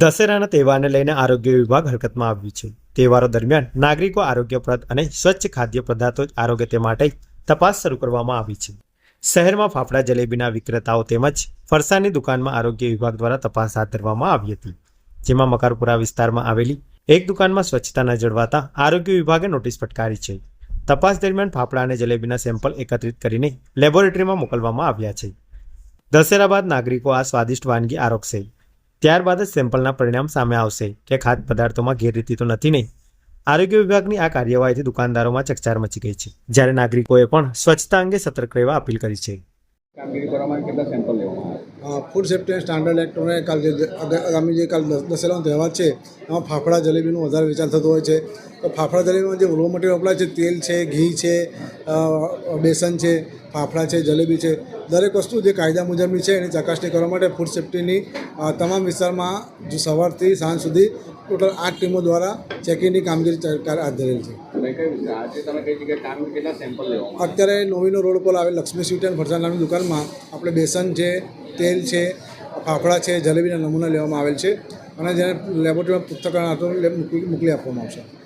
દશેરાના તહેવારને લઈને આરોગ્ય વિભાગ હરકતમાં આવ્યું છે. તહેવારો દરમિયાન નાગરિકો આરોગ્યપ્રદ અને સ્વચ્છ ખાદ્ય પદાર્થો જ આરોગ્ય માટે તપાસ શરૂ કરવામાં આવી છે. શહેરમાં ફાફડા, જલેબીના વિક્રેતાઓ તેમજ ફરસાની દુકાનમાં આરોગ્ય વિભાગ દ્વારા તપાસ હાથ ધરવામાં આવી હતી. જેમાં મકારપુરા વિસ્તારમાં આવેલી એક દુકાનમાં સ્વચ્છતા ન જળવાતા આરોગ્ય વિભાગે નોટિસ ફટકારી છે. તપાસ દરમિયાન ફાફડા અને જલેબીના સેમ્પલ એકત્રિત કરીને લેબોરેટરીમાં મોકલવામાં આવ્યા છે. દશેરા બાદ નાગરિકો આ સ્વાદિષ્ટ વાનગી આરોગશે. ત્યારબાદ જ સેમ્પલના પરિણામ સામે આવશે, કે ખાદ્ય પદાર્થોમાં ગેરરીતિ તો નથી નહીં. આરોગ્ય વિભાગની આ કાર્યવાહીથી દુકાનદારોમાં ચકચાર મચી ગઈ છે. જ્યારે નાગરિકોએ પણ સ્વચ્છતા અંગે સતર્ક રહેવા અપીલ કરી છે. કામગીરી કરવા માટે કેટલા sample food safety standard act અને કાલ જે આગામી જે કાલ દસ- દશેરાનો તહેવાર છે એમાં ફાફડા જલેબીનો વધારે વેચાણ થતો હોય છે. તો ફાફડા જલેબીમાં જે રો મટીરિયલ વપરાય છે તેલ છે ઘી છે બેસન છે ફાફડા છે જલેબી છે દરેક વસ્તુ જે કાયદા મુજબની છે એની ચકાસણી કરવા માટે ફૂડ સેફ્ટીની તમામ વિસ્તારમાં જો સવારથી સાંજ સુધી ટોટલ આઠ ટીમો દ્વારા ચેકિંગની કામગીરી હાથ ધરેલ છે. અત્યારે નોવીનો રોડ પર આવેલ લક્ષ્મી સ્વીટ એન્ડ ફરસાણ નામની દુકાનમાં આપણે બેસન છે તેલ છે, ફાફડા છે, જલેબીના નમૂના લેવામાં આવેલ છે. અને જેને લેબોરેટરીમાં પુસ્તક મોકલી મોકલી આપવામાં આવશે.